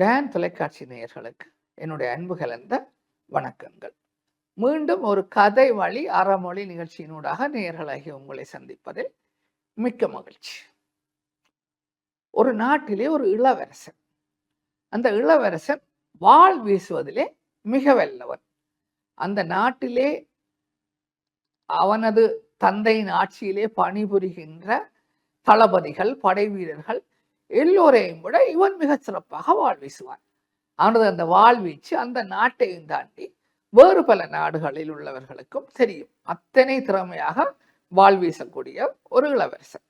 Tan தொலைக்காட்சி நேயர்களுக்கு என்னுடைய அன்பு கலந்த வணக்கங்கள். மீண்டும் ஒரு கதை வழி அறமொழி நிகழ்ச்சியினூடாக நேயர்களாகி உங்களை சந்திப்பதில் மிக்க மகிழ்ச்சி. ஒரு நாட்டிலே ஒரு இளவரசன். அந்த இளவரசன் வாள் வீசுவதிலே மிக வல்லவன். அந்த நாட்டிலே அவனது தந்தையின் ஆட்சியிலே பணிபுரிகின்ற தளபதிகள் படை வீரர்கள் எல்லோரையும் விட இவன் மிகச் சிறப்பாக வாழ் வீசுவான் அவனது அந்த வாழ்வீச்சு அந்த நாட்டையும் தாண்டி வேறு பல நாடுகளில் உள்ளவர்களுக்கும் தெரியும். அத்தனை திறமையாக வாழ் வீசக்கூடிய ஒரு இளவரசன்.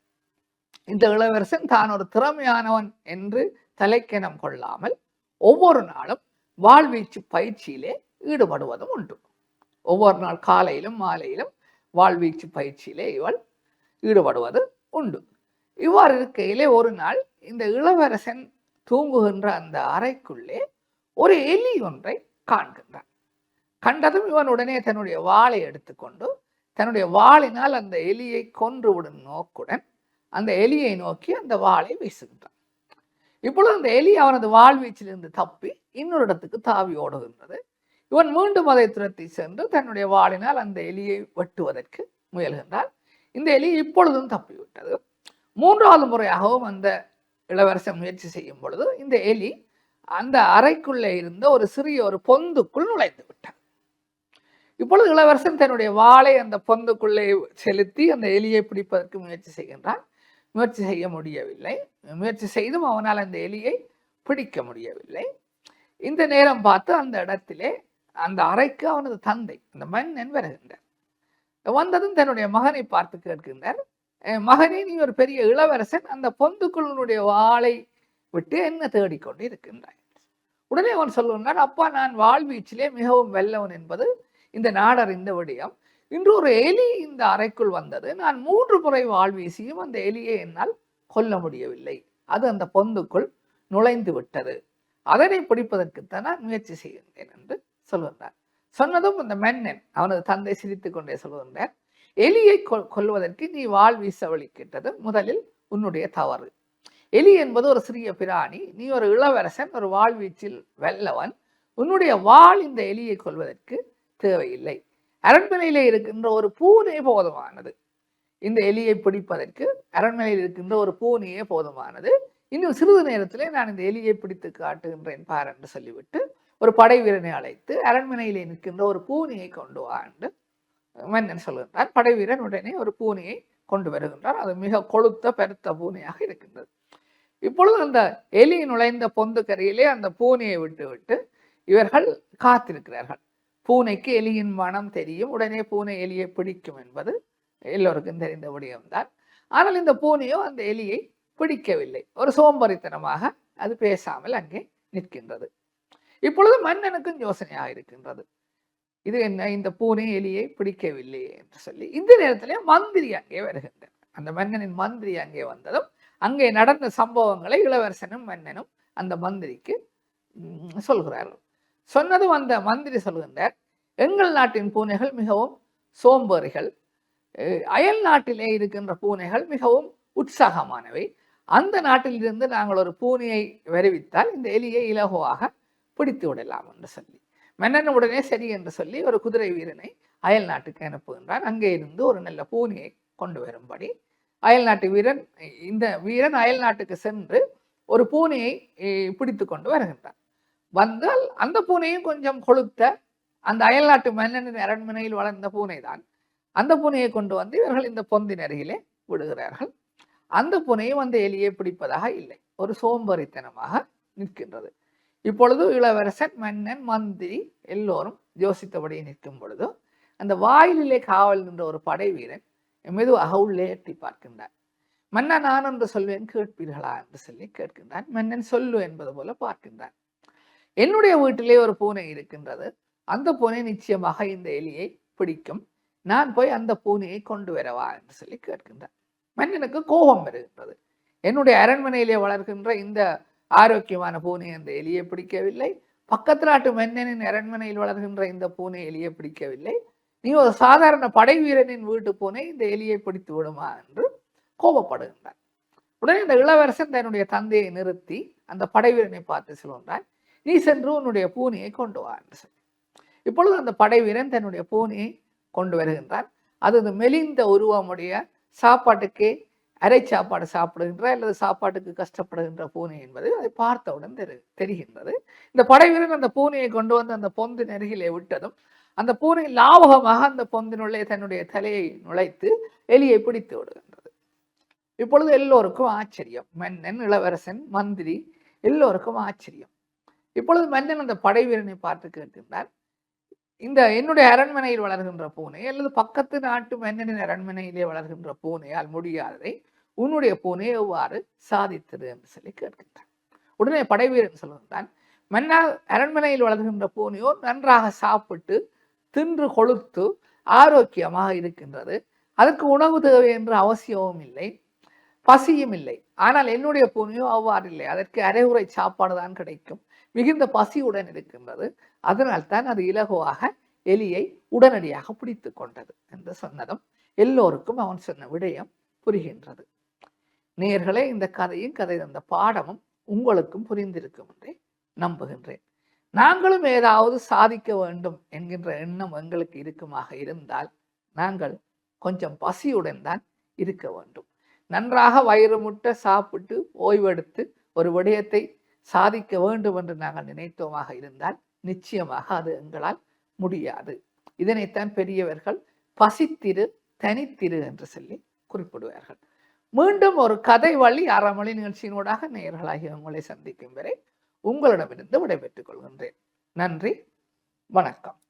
இந்த இளவரசன் தான் ஒரு திறமையானவன் என்று தலைக்கணம் கொள்ளாமல் ஒவ்வொரு நாளும் வாழ்வீச்சு பயிற்சியிலே ஈடுபடுவதும் உண்டு. ஒவ்வொரு நாள் காலையிலும் மாலையிலும் வாழ்வீச்சு பயிற்சியிலே இவள் ஈடுபடுவது உண்டு. இவ்வாறு இருக்கையிலே ஒரு நாள் இந்த இளவரசன் தூங்குகின்ற அந்த அறைக்குள்ளே ஒரு எலி ஒன்றை காண்கின்றான். கண்டதும் இவன் உடனே தன்னுடைய வாளை எடுத்துக்கொண்டு தன்னுடைய வாளினால் அந்த எலியை கொன்று விடும் நோக்குடன் அந்த எலியை நோக்கி அந்த வாளை வீசுகின்றான். இப்பொழுது அந்த எலி அவனது வாழ்வீச்சிலிருந்து தப்பி இன்னொரு இடத்துக்கு தாவி ஓடுகின்றது. இவன் மீண்டும் அதை துரத்தி சென்று தன்னுடைய வாளினால் அந்த எலியை வெட்டுவதற்கு முயல்கின்றான். இந்த எலி இப்பொழுதும் தப்பிவிட்டது. மூன்றாவது முறையாகவும் அந்த இளவரசன் முயற்சி செய்யும் பொழுது இந்த எலி அந்த அறைக்குள்ளே இருந்த ஒரு சிறிய ஒரு பொந்துக்குள் நுழைந்து விட்டான். இப்பொழுது இளவரசன் தன்னுடைய வாளை அந்த பொந்துக்குள்ளே செலுத்தி அந்த எலியை பிடிப்பதற்கு முயற்சி செய்கின்றான். முயற்சி செய்ய முடியவில்லை. முயற்சி செய்தும் அவனால் அந்த எலியை பிடிக்க முடியவில்லை. இந்த நேரம் பார்த்து அந்த இடத்திலே அந்த அறைக்கு அவனது தந்தை அந்த மன்னன் வருகின்றார். வந்ததும் தன்னுடைய மகனை பார்த்து கேட்கின்றார் மகனே நீ ஒரு பெரிய இளவரசன். அந்த பொந்துக்குள்ளனுடைய வாளை விட்டு என்ன தேடிக்கொண்டு இருக்கின்றாய் உடனே அவன் சொல்லுகிறான் அப்பா நான் வாழ்வீச்சிலே மிகவும் வெல்லவன் என்பது இந்த நாடறிந்த விடயம். இன்று ஒரு எலி இந்த அறைக்குள் வந்தது. நான் மூன்று முறை வாழ்வீசியும் அந்த எலியை என்னால் கொல்ல முடியவில்லை. அது அந்த பொந்துக்குள் நுழைந்து விட்டது. அதனை பிடிப்பதற்குத்தான் நான் முயற்சி செய்கின்றேன் என்று சொல்லுகின்றார் சொன்னதும் அந்த மன்னன் அவனது தந்தை சிரித்து கொண்டே சொல்லுகின்றார் எலியை கொல்வதற்கு நீ வாழ் வீச வழிக்கிட்டது முதலில் உன்னுடைய தவறு. எலி என்பது ஒரு சிறிய பிராணி. நீ ஒரு இளவரசன் ஒரு வாழ்வீச்சில் வெல்லவன். உன்னுடைய வாழ் இந்த எலியை கொள்வதற்கு தேவையில்லை. அரண்மனையிலே இருக்கின்ற ஒரு பூனே போதுமானது. இந்த எலியை பிடிப்பதற்கு அரண்மனையில் இருக்கின்ற ஒரு பூனையே போதுமானது. இன்னும் சிறிது நேரத்திலே நான் இந்த எலியை பிடித்து காட்டுகின்றேன் பார் என்று சொல்லிவிட்டு ஒரு படை வீரனை அழைத்து அரண்மனையிலே நிற்கின்ற ஒரு பூனையை கொண்டு வாண்டு மன்னன் சொல்லுகின்றார் படை வீரன் உடனே ஒரு பூனையை கொண்டு வருகின்றார். அது மிக கொளுத்த பெருத்த பூனையாக இருக்கின்றது. இப்பொழுது அந்த எலி நுழைந்த பொந்து கரையிலே அந்த பூனையை விட்டுவிட்டு இவர்கள் காத்திருக்கிறார்கள். பூனைக்கு எலியின் மனம் தெரியும். உடனே பூனை எலியை பிடிக்கும் என்பது எல்லோருக்கும் தெரிந்த விடயம்தான். ஆனால் இந்த பூனையோ அந்த எலியை பிடிக்கவில்லை. ஒரு சோம்பரித்தனமாக அது பேசாமல் அங்கே நிற்கின்றது. இப்பொழுது மன்னனுக்கும் யோசனையாக இருக்கின்றது. இது என்ன? இந்த பூனை எலியை பிடிக்கவில்லை என்று சொல்லி இந்த நேரத்தில் மந்திரி அங்கே வருகின்றனர் அந்த மன்னனின் மந்திரி அங்கே வந்ததும் அங்கே நடந்த சம்பவங்களை இளவரசனும் மன்னனும் அந்த மந்திரிக்கு சொல்கிறார்கள். சொன்னதும் அந்த மந்திரி சொல்கின்றார் எங்கள் நாட்டின் பூனைகள் மிகவும் சோம்பேறிகள். அயல் நாட்டிலே இருக்கின்ற பூனைகள் மிகவும் உற்சாகமானவை. அந்த நாட்டிலிருந்து நாங்கள் ஒரு பூனையை வருவித்தால் இந்த எலியை இலகுவாக பிடித்து விடலாம் என்று சொல்லி. மன்னன் உடனே சரி என்று சொல்லி ஒரு குதிரை வீரனை அயல் நாட்டுக்கு அனுப்புகின்றான். அங்கே இருந்து ஒரு நல்ல பூனையை கொண்டு வரும்படி. அயல் நாட்டு வீரன் இந்த வீரன் அயல் நாட்டுக்கு சென்று ஒரு பூனையை பிடித்து கொண்டு வருகின்றான். வந்தால் அந்த பூனையும் கொஞ்சம் கொளுத்த அந்த அயல் நாட்டு மன்னனின் அரண்மனையில் வளர்ந்த பூனை தான் அந்த பூனையை கொண்டு வந்து இவர்கள் இந்த பொந்தின் அருகிலே விடுகிறார்கள். அந்த பூனையும் அந்த எலியை பிடிப்பதாக இல்லை. ஒரு சோம்பரித்தனமாக நிற்கின்றது. இப்பொழுது இளவரசன் மன்னன் மந்திரி எல்லோரும் யோசித்தபடி நிற்கும் பொழுது அந்த வாயிலே காவல் நின்ற ஒரு படை வீரன் மெதுவாக உள்ளே எட்டி பார்க்கின்றான். மன்னா நான் என்று சொல்வேன் கேட்பீர்களா? என்று சொல்லி கேட்கின்றான். மன்னன் சொல்லு என்பது போல பார்க்கின்றான். என்னுடைய வீட்டிலே ஒரு பூனை இருக்கின்றது. அந்த பூனை நிச்சயமாக இந்த எலியை பிடிக்கும். நான் போய் அந்த பூனையை கொண்டு வரவா? என்று சொல்லி கேட்கின்றான். மன்னனுக்கு கோபம் வருகின்றது. என்னுடைய அரண்மனையிலே வளர்கின்ற இந்த ஆரோக்கியமான பூனை அந்த எலியை பிடிக்கவில்லை. பக்கத்து நாட்டு மன்னனின் அரண்மனையில் வளர்கின்ற இந்த பூனை எலியை பிடிக்கவில்லை. நீ ஒரு சாதாரண படை வீரனின் வீட்டு பூனை இந்த எலியை பிடித்து விடுமா என்று கோபப்படுகின்றார் உடனே இந்த இளவரசன் தன்னுடைய தந்தையை நிறுத்தி அந்த படை வீரனை பார்த்து சொல்கின்றான் நீ சென்று உன்னுடைய பூனையை கொண்டு வா என்று சொல்லி. இப்பொழுது அந்த படைவீரன் தன்னுடைய பூனையை கொண்டு வருகின்றான். அது மெலிந்த உருவமுடைய சாப்பாட்டுக்கே அரை சாப்பாடு சாப்பிடுகின்ற அல்லது சாப்பாட்டுக்கு கஷ்டப்படுகின்ற பூனை என்பது அதை பார்த்தவுடன் தெரி தெரிகின்றது. இந்த படைவீரன் அந்த பூனையை கொண்டு வந்து அந்த பொந்து நெருகிலே விட்டதும் அந்த பூனை லாபகமாக அந்த பொந்தினுள்ளே தன்னுடைய தலையை நுழைத்து எலியை பிடித்து விடுகின்றது. இப்பொழுது எல்லோருக்கும் ஆச்சரியம். மன்னன் இளவரசன் மந்திரி எல்லோருக்கும் ஆச்சரியம். இப்பொழுது மன்னன் அந்த படைவீரனை பார்த்து கேட்கின்றார் இந்த என்னுடைய அரண்மனையில் வளர்கின்ற பூனை அல்லது பக்கத்து நாட்டு மன்னனின் அரண்மனையிலே வளர்கின்ற பூனையால் முடியாததை உன்னுடைய பூனை எவ்வாறு சாதித்தது என்று சொல்லி கேட்கின்றான். உடனே படைவீரன் சொல்லுகின்றான் மன்னா அரண்மனையில் வளர்கின்ற பூனையோ நன்றாக சாப்பிட்டு தின்று கொழுத்து ஆரோக்கியமாக இருக்கின்றது. அதற்கு உணவு தேவை என்று அவசியமும் இல்லை. பசியும் இல்லை. ஆனால் என்னுடைய பூமியோ அவ்வாறு இல்லை அதற்கு அரைகுறை சாப்பாடு தான் கிடைக்கும். மிகுந்த பசியுடன் இருக்கின்றது. அதனால் தான் அது இலகுவாக எலியை உடனடியாக பிடித்து கொண்டது என்று சொன்னதும் எல்லோருக்கும் அவன் சொன்ன விடயம் புரிகின்றது. நேர்களே இந்த கதையும் கதை அந்த பாடமும் உங்களுக்கும் புரிந்திருக்கும் என்றே நம்புகின்றேன். நாங்களும் ஏதாவது சாதிக்க வேண்டும் என்கின்ற எண்ணம் எங்களுக்கு இருக்குமாக இருந்தால் நாங்கள் கொஞ்சம் பசியுடன் தான் இருக்க வேண்டும். நன்றாக வயிறு முட்ட சாப்பிட்டு ஓய்வெடுத்து ஒரு விடயத்தை சாதிக்க வேண்டும் என்று நாங்கள் நினைத்தோமாக இருந்தால் நிச்சயமாக அது எங்களால் முடியாது. இதனைத்தான் பெரியவர்கள் பசித்திரு தனித்திரு என்று சொல்லி குறிப்பிடுவார்கள். மீண்டும் ஒரு கதை வழி அறமொழி நிகழ்ச்சியினூடாக நேயர்களாகி உங்களை சந்திக்கும் வரை உங்களிடமிருந்து விடைபெற்றுக் கொள்கின்றேன். நன்றி வணக்கம்.